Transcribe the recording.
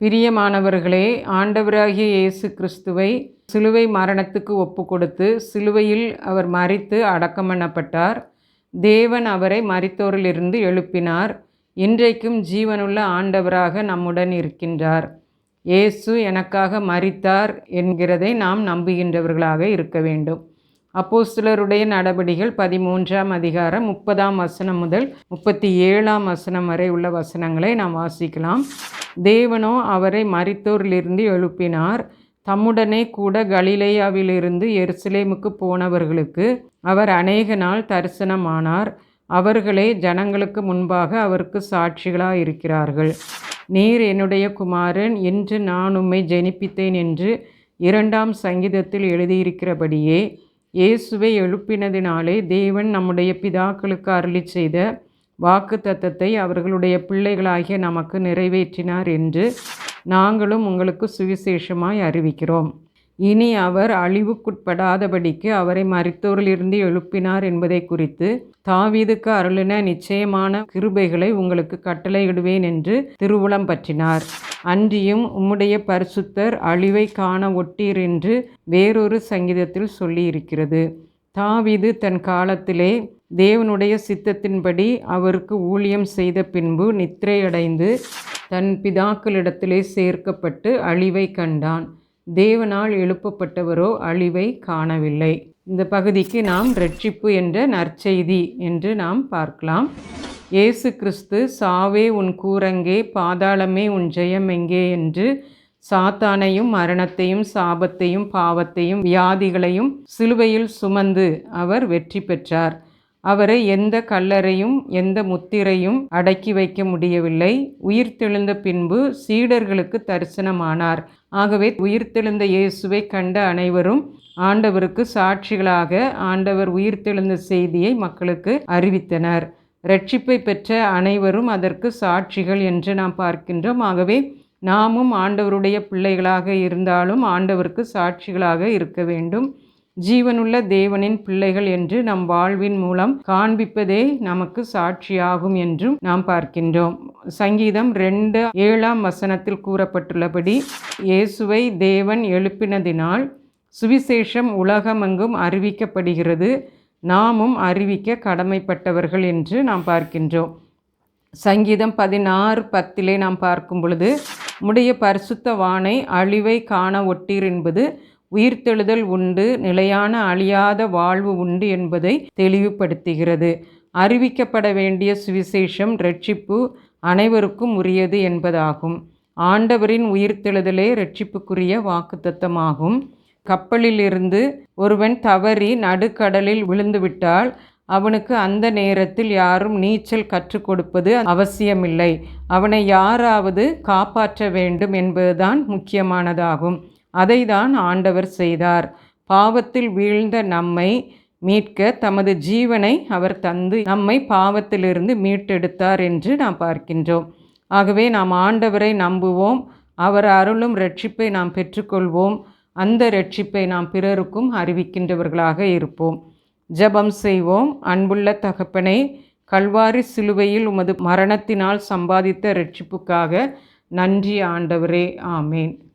பிரியமானவர்களே ஆண்டவராகிய இயேசு கிறிஸ்துவை சிலுவை மரணத்துக்கு ஒப்பு கொடுத்து சிலுவையில் அவர் மறித்து அடக்கம் பண்ணப்பட்டார். தேவன் அவரை மறித்தோரிலிருந்து எழுப்பினார். இன்றைக்கும் ஜீவனுள்ள ஆண்டவராக நம்முடன் இருக்கின்றார். இயேசு எனக்காக மறித்தார் என்கிறதை நாம் நம்புகின்றவர்களாக இருக்க வேண்டும். அப்போஸ்தலருடைய நடபடிகள் பதிமூன்றாம் அதிகாரம் முப்பதாம் வசனம் முதல் முப்பத்தி ஏழாம் வசனம் வரை உள்ள வசனங்களை நாம் வாசிக்கலாம். தேவனோ அவரை மறித்தோரிலிருந்து எழுப்பினார். தம்முடனே கூட கலிலேயாவிலிருந்து எருசலேமுக்கு போனவர்களுக்கு அவர் அநேக நாள் தரிசனமானார். அவர்களே ஜனங்களுக்கு முன்பாக அவருக்கு சாட்சிகளாக இருக்கிறார்கள் நீர் என்னுடைய குமாரன் என்று நான் உம்மை ஜெனிப்பித்தேன் என்று இரண்டாம் சங்கீதத்தில் எழுதியிருக்கிறபடியே இயேசுவை எழுப்பினதினாலே தேவன் நம்முடைய பிதாக்களுக்கு அருளி செய்த வாக்கு தத்தத்தை அவர்களுடைய பிள்ளைகளாகிய நமக்கு நிறைவேற்றினார் என்று நாங்களும் உங்களுக்கு சுவிசேஷமாய் அறிவிக்கிறோம். இனி அவர் அழிவுக்குட்படாதபடிக்கு அவரை மறித்தோரிலிருந்து எழுப்பினார் என்பதை குறித்து தாவீதுக்கு அருளின நிச்சயமான கிருபைகளை உங்களுக்கு கட்டளையிடுவேன் என்று திருவுளம் பற்றினார். அன்றியும் உம்முடைய பரிசுத்தர் அழிவை காண ஒட்டீர் என்று வேறொரு சங்கீதத்தில் சொல்லியிருக்கிறது. தாவீது தன் காலத்திலே தேவனுடைய சித்தத்தின்படி அவருக்கு ஊழியம் செய்த பின்பு நித்திரையடைந்து தன் பிதாக்களிடத்திலே சேர்க்கப்பட்டு அழிவை கண்டான். தேவனால் எழுப்பப்பட்டவரோ அழிவை காணவில்லை. இந்த பகுதிக்கு நாம் ரட்சிப்பு என்ற நற்செய்தி என்று நாம் பார்க்கலாம். இயேசு கிறிஸ்து சாவே உன் கூரங்கே பாதாளமே உன் ஜெயம் எங்கே? என்று சாத்தானையும் மரணத்தையும் சாபத்தையும் பாவத்தையும் வியாதிகளையும் சிலுவையில் சுமந்து அவர் வெற்றி பெற்றார். அவரை எந்த கல்லறையும் எந்த முத்திரையும் அடக்கி வைக்க முடியவில்லை. உயிர்த்தெழுந்த பின்பு சீடர்களுக்கு தரிசனமானார். ஆகவே உயிர்த்தெழுந்த இயேசுவை கண்ட அனைவரும் ஆண்டவருக்கு சாட்சிகளாக ஆண்டவர் உயிர்த்தெழுந்த செய்தியை மக்களுக்கு அறிவித்தனர். ரட்சிப்பை பெற்ற அனைவரும் அதற்கு சாட்சிகள் என்று நாம் பார்க்கின்றோம். ஆகவே நாமும் ஆண்டவருடைய பிள்ளைகளாக இருந்தாலும் ஆண்டவருக்கு சாட்சிகளாக இருக்க வேண்டும். ஜீவனுள்ள தேவனின் பிள்ளைகள் என்று நம் வாழ்வின் மூலம் காண்பிப்பதே நமக்கு சாட்சியாகும் என்றும் நாம் பார்க்கின்றோம். சங்கீதம் ரெண்டு ஏழாம் வசனத்தில் கூறப்பட்டுள்ளபடி இயேசுவை தேவன் எழுப்பினதினால் சுவிசேஷம் உலகமெங்கும் அறிவிக்கப்படுகிறது. நாமும் அறிவிக்க கடமைப்பட்டவர்கள் என்று நாம் பார்க்கின்றோம். சங்கீதம் பதினாறு பத்திலே நாம் பார்க்கும் பொழுது உடைய பரிசுத்த வானை அழிவை காண ஒட்டீர் என்பது உயிர்த்தெழுதல் உண்டு நிலையான அழியாத வாழ்வு உண்டு என்பதை தெளிவுபடுத்துகிறது. அறிவிக்கப்பட வேண்டிய சுவிசேஷம் ரட்சிப்பு அனைவருக்கும் உரியது என்பதாகும். ஆண்டவரின் உயிர்த்தெழுதலே ரட்சிப்புக்குரிய வாக்குத்தத்தமாகும். கப்பலிலிருந்து ஒருவன் தவறி நடுக்கடலில் விழுந்துவிட்டால் அவனுக்கு அந்த நேரத்தில் யாரும் நீச்சல் கற்றுக் கொடுப்பது அவசியமில்லை. அவனை யாராவது காப்பாற்ற வேண்டும் என்பதுதான் முக்கியமானதாகும். அதை தான் ஆண்டவர் செய்தார். பாவத்தில் வீழ்ந்த நம்மை மீட்க தமது ஜீவனை அவர் தந்து நம்மை பாவத்திலிருந்து மீட்டெடுத்தார் என்று நாம் பார்க்கின்றோம். ஆகவே நாம் ஆண்டவரை நம்புவோம். அவர் அருளும் ரட்சிப்பை நாம் பெற்றுக்கொள்வோம். அந்த ரட்சிப்பை நாம் பிறருக்கும் அறிவிக்கின்றவர்களாக இருப்போம். ஜெபம் செய்வோம். அன்புள்ள தகப்பனை கல்வாரி சிலுவையில் உமது மரணத்தினால் சம்பாதித்த ரட்சிப்புக்காக நன்றி ஆண்டவரே. ஆமேன்.